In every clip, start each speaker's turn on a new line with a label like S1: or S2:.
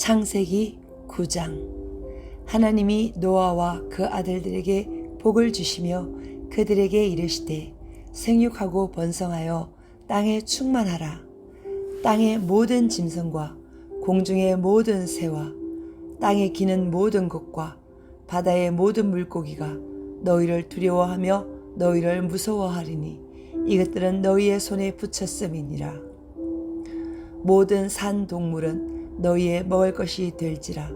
S1: 창세기 9장. 하나님이 노아와 그 아들들에게 복을 주시며 그들에게 이르시되 생육하고 번성하여 땅에 충만하라. 땅의 모든 짐승과 공중의 모든 새와 땅에 기는 모든 것과 바다의 모든 물고기가 너희를 두려워하며 너희를 무서워하리니 이것들은 너희의 손에 붙였음이니라. 모든 산 동물은 너희의 먹을 것이 될지라.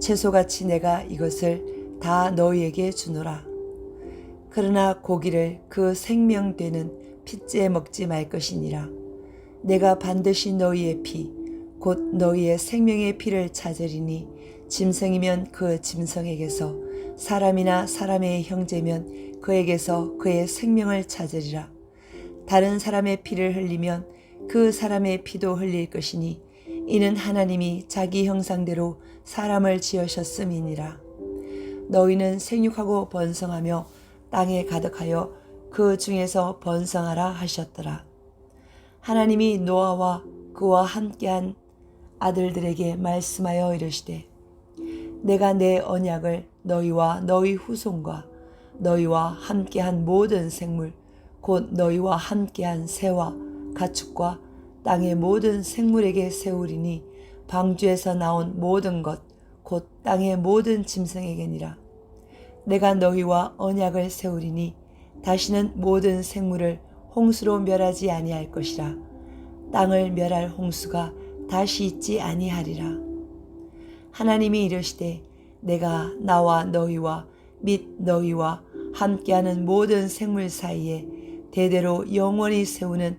S1: 채소같이 내가 이것을 다 너희에게 주노라. 그러나 고기를 그 생명되는 핏째 먹지 말 것이니라. 내가 반드시 너희의 피 곧 너희의 생명의 피를 찾으리니 짐승이면 그 짐승에게서 사람이나 사람의 형제면 그에게서 그의 생명을 찾으리라. 다른 사람의 피를 흘리면 그 사람의 피도 흘릴 것이니 이는 하나님이 자기 형상대로 사람을 지으셨음이니라. 너희는 생육하고 번성하며 땅에 가득하여 그 중에서 번성하라 하셨더라. 하나님이 노아와 그와 함께한 아들들에게 말씀하여 이르시되 내가 내 언약을 너희와 너희 후손과 너희와 함께한 모든 생물 곧 너희와 함께한 새와 가축과 땅의 모든 생물에게 세우리니 방주에서 나온 모든 것 곧 땅의 모든 짐승에게니라. 내가 너희와 언약을 세우리니 다시는 모든 생물을 홍수로 멸하지 아니할 것이라. 땅을 멸할 홍수가 다시 있지 아니하리라. 하나님이 이르시되 내가 나와 너희와 및 너희와 함께하는 모든 생물 사이에 대대로 영원히 세우는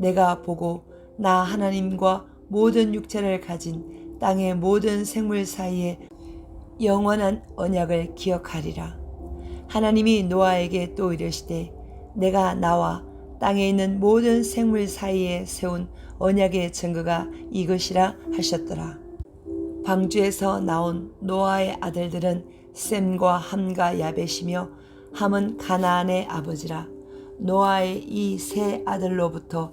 S1: 내가 보고 나 하나님과 모든 육체를 가진 땅의 모든 생물 사이에 영원한 언약을 기억하리라. 하나님이 노아에게 또 이르시되 내가 나와 땅에 있는 모든 생물 사이에 세운 언약의 증거가 이것이라 하셨더라. 방주에서 나온 노아의 아들들은 셈과 함과 야벳이며 함은 가나안의 아버지라. 노아의 이 세 아들로부터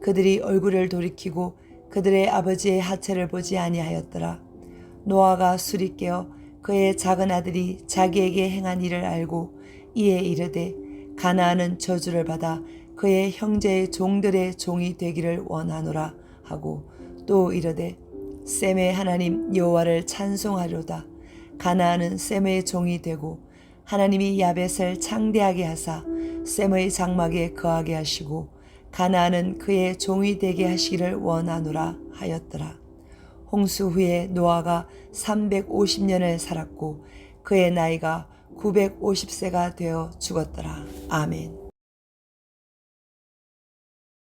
S1: 그들이 얼굴을 돌이키고 그들의 아버지의 하체를 보지 아니하였더라. 노아가 술이 깨어 그의 작은 아들이 자기에게 행한 일을 알고 이에 이르되 가나안은 저주를 받아 그의 형제의 종들의 종이 되기를 원하노라 하고 또 이르되 셈의 하나님 여호와를 찬송하려다 가나안은 셈의 종이 되고 하나님이 야벳을 창대하게 하사 셈의 장막에 거하게 하시고 가나안은 그의 종이 되게 하시기를 원하노라 하였더라. 홍수 후에 노아가 350년을 살았고 그의 나이가 950세가 되어 죽었더라. 아멘.